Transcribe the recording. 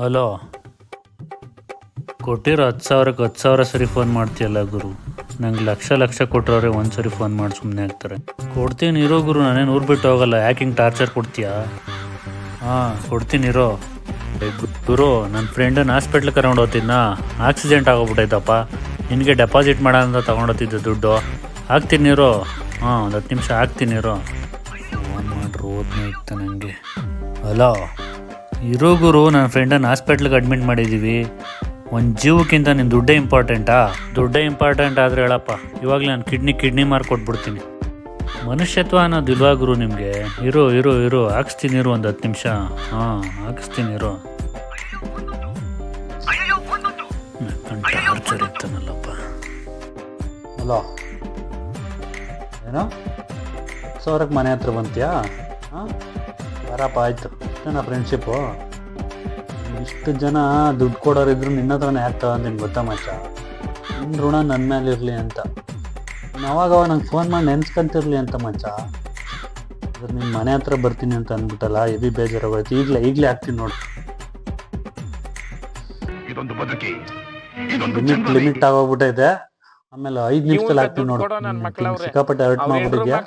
Hello? ಕೊಟ್ಟಿರೋ ಹತ್ತು ಸಾವಿರಕ್ಕೆ ಹತ್ತು ಸಾವಿರ ಸರಿ ಫೋನ್ ಮಾಡ್ತೀಯಲ್ಲ ಗುರು. ನಂಗೆ ಲಕ್ಷ ಲಕ್ಷ ಕೊಟ್ಟರವ್ರೆ ಒಂದು ಸರಿ ಫೋನ್ ಮಾಡಿ ಸುಮ್ಮನೆ ಆಗ್ತಾರೆ. ಕೊಡ್ತೀನಿ ಇರೋ ಗುರು ನಾನೇನು ಊರು ಬಿಟ್ಟು ಹೋಗಲ್ಲ. ಯಾಕೆ ಹಿಂಗೆ ಟಾರ್ಚರ್ ಕೊಡ್ತೀಯಾ? ಹಾಂ, ಕೊಡ್ತೀನಿ ಇರೋ. ಗುರು ನನ್ನ ಫ್ರೆಂಡನ್ನು ಹಾಸ್ಪಿಟ್ಲ್ ಕರ್ಕೊಂಡು ಆಕ್ಸಿಡೆಂಟ್ ಆಗೋಗ್ಬಿಟ್ಟೈತಪ್ಪ ನಿನಗೆ ಡೆಪಾಸಿಟ್ ಮಾಡೋ ಅಂತ ತೊಗೊಂಡೋಗ್ತಿದ್ದೆ ದುಡ್ಡು. ಹಾಕ್ತೀನಿ ಇರೋ. ಹಾಂ, ಒಂದು ಹತ್ತು ನಿಮಿಷ ಹಾಕ್ತೀನಿ ಇರೋ. ಫೋನ್ ಮಾಡಿರು, ಓದ್ನೇ ಇತ್ತು ನನಗೆ ಹಲೋ? ಇರೋ ಗುರು ನನ್ನ ಫ್ರೆಂಡನ್ನು ಹಾಸ್ಪಿಟ್ಲಿಗೆ ಅಡ್ಮಿಟ್ ಮಾಡಿದ್ದೀವಿ ಒಂದು ಜೀವಕ್ಕಿಂತ ನಿನ್ನ ದುಡ್ಡೇ ಇಂಪಾರ್ಟೆಂಟಾ ದುಡ್ಡೇ ಇಂಪಾರ್ಟೆಂಟ್ ಆದರೆ ಹೇಳಪ್ಪ, ಇವಾಗಲೇ ನಾನು ಕಿಡ್ನಿ ಕಿಡ್ನಿ ಮಾರ್ಕ್ ಕೊಟ್ಬಿಡ್ತೀನಿ. ಮನುಷ್ಯತ್ವ ಅನ್ನೋದು ಇಲ್ವಾ ಗುರು ನಿಮಗೆ? ಇರು ಇರು ಇರು, ಹಾಕ್ಸ್ತೀನಿ, ಇರು ಒಂದು ಹತ್ತು ನಿಮಿಷ. ಹಾಂ, ಹಾಕಿಸ್ತೀನಿ, ಇರು. ಟಾರ್ಚರ್ ಇರ್ತಾನಲ್ಲಪ್ಪ ಹಲೋ? ಏನೋ? ಸಾವಿರಕ್ಕೆ ಮನೆ ಹತ್ರ ಬಂತೀಯಾ ಹಾಂ? ಬರಪ್ಪ, ಆಯಿತು. ನನ್ನ ಫ್ರೆಂಡ್ಶಿಪ್ಪು ಇಷ್ಟು ಜನ ದುಡ್ಡು ಕೊಡೋರು ಇದ್ರು ನಿನ್ನ ಹತ್ರನೇ ಯಾಕೆ ತಗೊಂತೀನಿ ಗೊತ್ತಾ ಮಚ್ಚ ನಿನ್ನ ಋಣ ನನ್ನ ಮೇಲೆ ಇರಲಿ ಅಂತ. ನೀನ್ ಅವಾಗ ಅವಾಗ ನಂಗೆ ಫೋನ್ ಮಾಡಿ ನೆನ್ಸ್ಕೊಂತಿರ್ಲಿ ಅಂತ ಮಚ್ಚ ಅದ್ರ ನಿಮ್ಮ ಮನೆ ಹತ್ರ ಬರ್ತೀನಿ ಅಂತ ಅಂದ್ಬಿಟ್ಟಲ್ಲ ಎಬಿ ಬೇಜಾರಾಗೋಯ್ತು. ಈಗಲೇ ಈಗಲೇ ಆಗ್ತೀನಿ ನೋಡಿ. ಇದೊಂದು ಬದುಕಿ ಇದೊಂದು ಲಿಮಿಟ್ ಲಿಮಿಟ್ ಆಗೋಗ್ಬಿಟ್ಟೈತೆ ಆಮೇಲೆ ಐದು ನಿಮಿಷದಲ್ಲಿ ಹಾಕ್ತೀನಿ ನೋಡಿ. ಸಿಕ್ಕಾಪಟ್ಟೆ ಹರ್ಟ್ ಮಾಡ್ಬಿಟ್ಟಿದ್ಯಾ?